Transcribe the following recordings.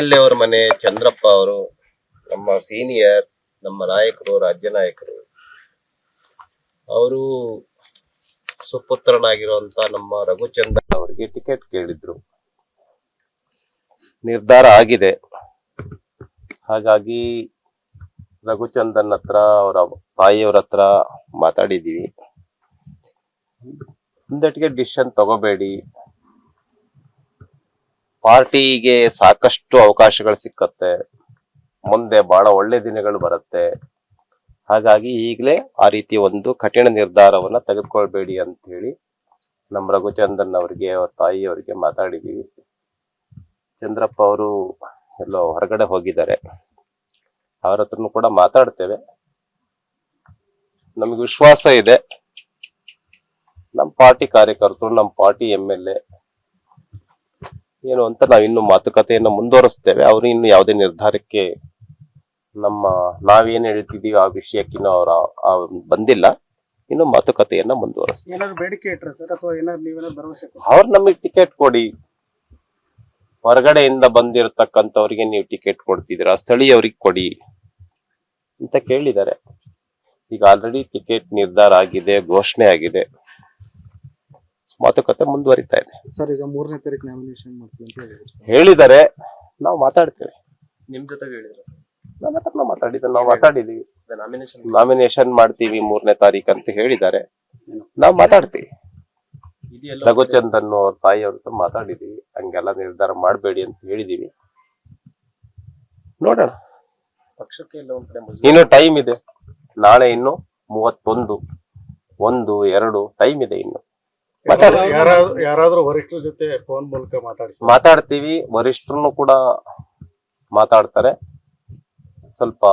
L ಅವರ ಮನೆ, ಚಂದ್ರಪ್ಪ ಅವರು, ನಮ್ಮ ಸೀನಿಯರ್ ನಮ್ಮ ನಾಯಕರು, ರಾಜ್ಯ ನಾಯಕರು, ಅವರು ಸುಪುತ್ರನಾಗಿರುವಂತ ನಮ್ಮ ರಘುಚಂದ್ರ ಅವರಿಗೆ ಟಿಕೆಟ್ ಕೇಳಿದ್ರು. ನಿರ್ಧಾರ ಆಗಿದೆ. ಹಾಗಾಗಿ ರಘುಚಂದನ್ ಹತ್ರ, ಅವರ ತಾಯಿಯವ್ರ ಹತ್ರ ಮಾತಾಡಿದೀವಿ. ಮುಂದಟ್ಟಿಗೆ ಡಿಸಿಷನ್ ತಗೋಬೇಡಿ. ಪಾರ್ಟಿಗೆ ಸಾಕಷ್ಟು ಅವಕಾಶಗಳು ಸಿಕ್ಕತ್ತೆ. ಮುಂದೆ ಬಹಳ ಒಳ್ಳೆ ದಿನಗಳು ಬರುತ್ತೆ. ಹಾಗಾಗಿ ಈಗಲೇ ಆ ರೀತಿ ಒಂದು ಕಠಿಣ ನಿರ್ಧಾರವನ್ನ ತೆಗೆದುಕೊಳ್ಬೇಡಿ ಅಂತ ಹೇಳಿ ನಮ್ಮ ರಘುಚಂದನ್ ಅವರಿಗೆ, ಅವ್ರ ತಾಯಿಯವರಿಗೆ ಮಾತಾಡಿದ್ದೀವಿ ಚಂದ್ರಪ್ಪ ಅವರು ಎಲ್ಲೋ ಹೊರಗಡೆ ಹೋಗಿದ್ದಾರೆ. ಅವ್ರ ಹತ್ರನೂ ಕೂಡ ಮಾತಾಡ್ತೇವೆ. ನಮಗೆ ವಿಶ್ವಾಸ ಇದೆ. ನಮ್ಮ ಪಾರ್ಟಿ ಕಾರ್ಯಕರ್ತರು, ನಮ್ಮ ಪಾರ್ಟಿ ಎಂ ಎಲ್ ಎ ಏನು ಅಂತ ನಾವು ಇನ್ನು ಮಾತುಕತೆಯನ್ನು ಮುಂದುವರಿಸ್ತೇವೆ. ಅವರು ಇನ್ನು ಯಾವುದೇ ನಿರ್ಧಾರಕ್ಕೆ ನಮ್ಮ ನಾವೇನು ಹೇಳ್ತಿದ್ದೀವಿ ಆ ವಿಷಯಕ್ಕಿನ್ನೂ ಅವರು ಬಂದಿಲ್ಲ. ಇನ್ನು ಮಾತುಕತೆಯನ್ನ ಮುಂದುವರಿಸ್ತೇವೆ? ಅವ್ರು ನಮಗೆ ಟಿಕೆಟ್ ಕೊಡಿ. ಹೊರಗಡೆಯಿಂದ ಬಂದಿರತಕ್ಕಂಥವ್ರಿಗೆ ನೀವು ಟಿಕೆಟ್ ಕೊಡ್ತಿದ್ದೀರಾ? ಸ್ಥಳೀಯವ್ರಿಗೆ ಕೊಡಿ ಅಂತ ಕೇಳಿದ್ದಾರೆ. ಈಗ ಆಲ್ರೆಡಿ ಟಿಕೆಟ್ ನಿರ್ಧಾರ ಆಗಿದೆ ಘೋಷಣೆ ಆಗಿದೆ. ಮಾತುಕತೆ ಮುಂದುವರಿತಾ ಇದೆ. ಸರ್ ಈಗ ಮೂರನೇ ತಾರೀಕು ನಾಮಿನೇಷನ್ ಮಾಡ್ತೀವಿ ಅಂತ ಹೇಳಿದ್ರು. ಸರ್. ಹೇಳಿದ್ದಾರೆ ನಾವು ಮಾತಾಡ್ತೇವೆ. ನಿಮ್ ಜೊತೆಗೆ ಹೇಳಿದ್ರೆ ನನ್ನ ಹತ್ರ ನಾವು ಮಾತಾಡಿದ್ದೆ ನಾವು ಮಾತಾಡಿದೀವಿ ನಾಮಿನೇಷನ್ ನಾಮಿನೇಷನ್ ಮಾಡ್ತೀವಿ. ಮೂರನೇ ತಾರೀಕು ಅಂತ ಹೇಳಿದ್ದಾರೆ. ನಾವು ಮಾತಾಡ್ತೀವಿ. ಇದೆಯಲ್ಲ ಅನ್ನೋ ಅವ್ರ ತಾಯಿಯವ್ರ ಮಾತಾಡಿದೀವಿ ಹಂಗೆಲ್ಲ ನಿರ್ಧಾರ ಮಾಡಬೇಡಿ ಅಂತ ಹೇಳಿದೀವಿ ನೋಡೋಣ. ಪಕ್ಷಕ್ಕೆ ಎಲ್ಲ ಒಂದ್ ಕಡೆ ಮುಜುಗರ. ಇನ್ನು ಟೈಮ್ ಇದೆ. ನಾಳೆ ಇನ್ನು ಮೂವತ್ತೊಂದು ಒಂದು ಎರಡು ಟೈಮ್ ಇದೆ ಇನ್ನು. ಯಾರಾದ್ರೂ ಯಾರಾದ್ರೂ ವರಿಷ್ಠರ ಜೊತೆ ಫೋನ್ ಮೂಲಕ ಮಾತಾಡಿಸಿ. ಮಾತಾಡ್ತೀವಿ. ವರಿಷ್ಠರು ಕೂಡ ಮಾತಾಡ್ತಾರೆ. ಸ್ವಲ್ಪ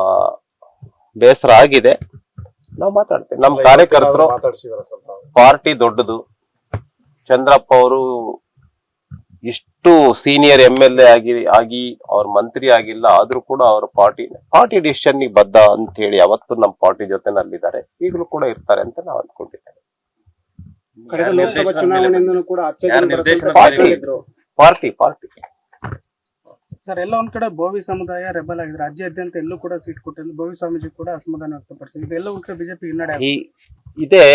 ಬೇಸರ ಆಗಿದೆ. ನಾವು ಮಾತಾಡ್ತೇವೆ. ನಮ್ಮ ಕಾರ್ಯಕರ್ತರು ಮಾತಾಡಿಸಿದಾರ ಸ್ವಲ್ಪ. ಪಾರ್ಟಿ ದೊಡ್ಡದು. ಚಂದ್ರಪ್ಪ ಅವರು ಇಷ್ಟು ಸೀನಿಯರ್ ಎಂ ಎಲ್ ಎ ಆಗಿ ಆಗಿ ಅವ್ರ ಮಂತ್ರಿ ಆಗಿಲ್ಲ. ಆದ್ರೂ ಕೂಡ ಅವ್ರ ಪಾರ್ಟಿ ಪಾರ್ಟಿ ಡಿಸಿಷನ್ ಬದ್ಧ ಅಂತ ಹೇಳಿ ಅವತ್ತು ನಮ್ಮ ಪಾರ್ಟಿ ಜೊತೆನಲ್ಲಿದ್ದಾರೆ. ಈಗಲೂ ಕೂಡ ಇರ್ತಾರೆ ಅಂತ ನಾವು ಅಂದ್ಕೊಂಡಿದ್ದೇವೆ. ಕಳೆದ ಲೋಕಸಭಾ ಚುನಾವಣೆಯಿಂದನೂ ಕೂಡ ಪಾರ್ಟಿ. ಪಾರ್ಟಿ. ಸರ್ ಎಲ್ಲ ಒಂದ್ ಕಡೆ ಭೋವಿ ಸಮುದಾಯ ರೆಬಲ್ ಆಗಿದೆ ರಾಜ್ಯಾದ್ಯಂತ ಎಲ್ಲೂ ಕೂಡ ಸೀಟ್ ಕೊಟ್ಟಿದ್ದು ಭೋವಿ ಸ್ವಾಮೀಜಿ ಕೂಡ ಅಸಮಾಧಾನ ವ್ಯಕ್ತಪಡಿಸಿದೆ ಇದೆಲ್ಲ ಒಂದ್ ಕಡೆ ಬಿಜೆಪಿ ಹಿನ್ನಡೆ. ಈ ಇದೇ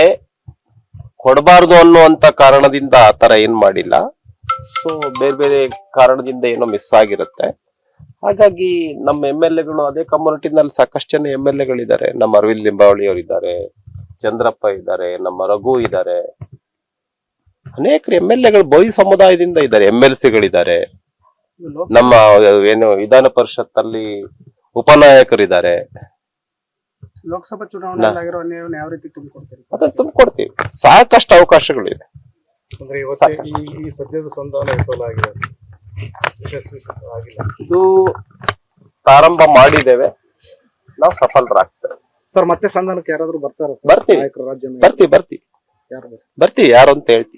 ಕೊಡಬಾರ್ದು ಅನ್ನುವಂತ ಕಾರಣದಿಂದ ಆ ತರ ಏನ್ ಮಾಡಿಲ್ಲ. ಸೊ ಬೇರೆ ಬೇರೆ ಕಾರಣದಿಂದ ಏನೋ ಮಿಸ್ ಆಗಿರುತ್ತೆ. ಹಾಗಾಗಿ ನಮ್ಮ ಎಂ ಎಲ್ ಎಗಳು ಅದೇ ಕಮ್ಯುನಿಟಿನಲ್ಲಿ ಸಾಕಷ್ಟು ಜನ ಎಂ ಎಲ್ ಎಗಳಿದ್ದಾರೆ. ನಮ್ಮ ಅರವಿಂದ್ ಲಿಂಬಾವಳಿ ಅವರಿದ್ದಾರೆ ಚಂದ್ರಪ್ಪ ಇದ್ದಾರೆ ನಮ್ಮ ರಘು ಇದ್ದಾರೆ. ಅನೇಕರು ಎಂ ಎಲ್ ಎಗಳು ಬೋಯಿ ಸಮುದಾಯದಿಂದ ಇದ್ದಾರೆ ಎಂ ಎಲ್ ಸಿಗಳಿದ್ದಾರೆ. ನಮ್ಮ ಏನು ವಿಧಾನ ಪರಿಷತ್ ಅಲ್ಲಿ ಉಪನಾಯಕರಿದ್ದಾರೆ. ಲೋಕಸಭಾ ಚುನಾವಣೆ ಯಾವ ರೀತಿ ತುಂಬಿಕೊಡ್ತೀರಿ? ಅದನ್ನ ತುಂಬಿಕೊಡ್ತೀವಿ. ಸಾಕಷ್ಟು ಅವಕಾಶಗಳಿವೆ. ಅಂದ್ರೆ ಇವತ್ತೇ ಈ ಸದ್ಯದ ಸಂಧಾನ ವಿಫಲ ಆಗಿದೆ. ಯಶಸ್ವಿ ಆಗಿಲ್ಲ. ಇದು ಪ್ರಾರಂಭ ಮಾಡಿದ್ದೇವೆ. ನಾವು ಸಫಲರಾಗ್ತೇವೆ. ಸರ್ ಮತ್ತೆ ಸಂಧಾನಕ್ಕೆ ಯಾರಾದ್ರೂ ಬರ್ತಾರ ಬರ್ತೀವಿ. ಬರ್ತಿ ರಾಜ್ಯ ಬರ್ತಿ ಬರ್ತೀವಿ ಬರ್ತೀವಿ. ಯಾರು? ಬರ್ತೀವಿ ಯಾರು ಅಂತ ಹೇಳ್ತೀವಿ.